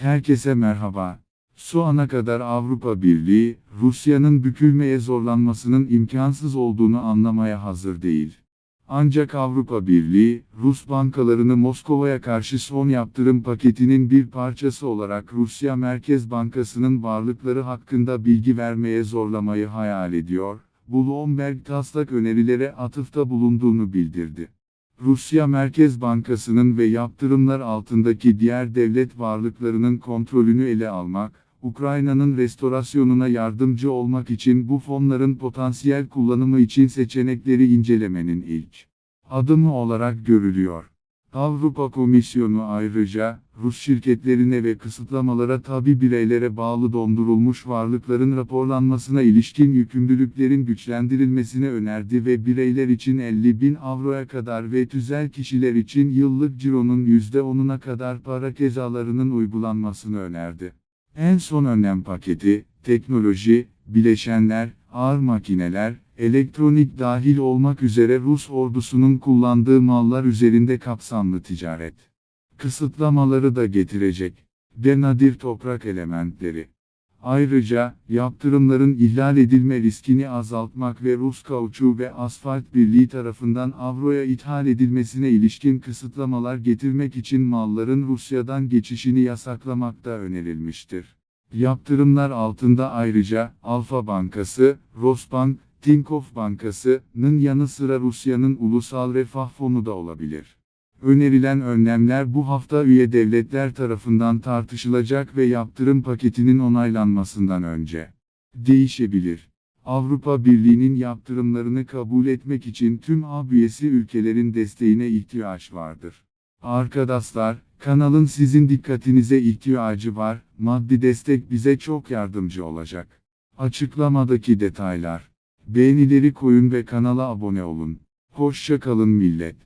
Herkese merhaba. Şu ana kadar Avrupa Birliği, Rusya'nın bükülmeye zorlanmasının imkansız olduğunu anlamaya hazır değil. Ancak Avrupa Birliği, Rus bankalarını Moskova'ya karşı son yaptırım paketinin bir parçası olarak Rusya Merkez Bankası'nın varlıkları hakkında bilgi vermeye zorlamayı hayal ediyor. Bloomberg taslak önerilere atıfta bulunduğunu bildirdi. Rusya Merkez Bankası'nın ve yaptırımlar altındaki diğer devlet varlıklarının kontrolünü ele almak, Ukrayna'nın restorasyonuna yardımcı olmak için bu fonların potansiyel kullanımı için seçenekleri incelemenin ilk adımı olarak görülüyor. Avrupa Komisyonu ayrıca, Rus şirketlerine ve kısıtlamalara tabi bireylere bağlı dondurulmuş varlıkların raporlanmasına ilişkin yükümlülüklerin güçlendirilmesini önerdi ve bireyler için 50 bin avroya kadar ve tüzel kişiler için yıllık cironun %10'una kadar para cezalarının uygulanmasını önerdi. En son önlem paketi, teknoloji, bileşenler, ağır makineler, elektronik dahil olmak üzere Rus ordusunun kullandığı mallar üzerinde kapsamlı ticaret kısıtlamaları da getirecek. De nadir toprak elementleri. Ayrıca, yaptırımların ihlal edilme riskini azaltmak ve Rus Kauçuğu ve Asfalt Birliği tarafından avroya ithal edilmesine ilişkin kısıtlamalar getirmek için malların Rusya'dan geçişini yasaklamak da önerilmiştir. Yaptırımlar altında ayrıca, Alfa Bankası, Rosbank, Tinkoff Bankası'nın yanı sıra Rusya'nın Ulusal Refah Fonu da olabilir. Önerilen önlemler bu hafta üye devletler tarafından tartışılacak ve yaptırım paketinin onaylanmasından önce değişebilir. Avrupa Birliği'nin yaptırımlarını kabul etmek için tüm AB üyesi ülkelerin desteğine ihtiyaç vardır. Arkadaşlar, kanalın sizin dikkatinize ihtiyacı var, maddi destek bize çok yardımcı olacak. Açıklamadaki detaylar. Beğenileri koyun ve kanala abone olun. Hoşça kalın millet.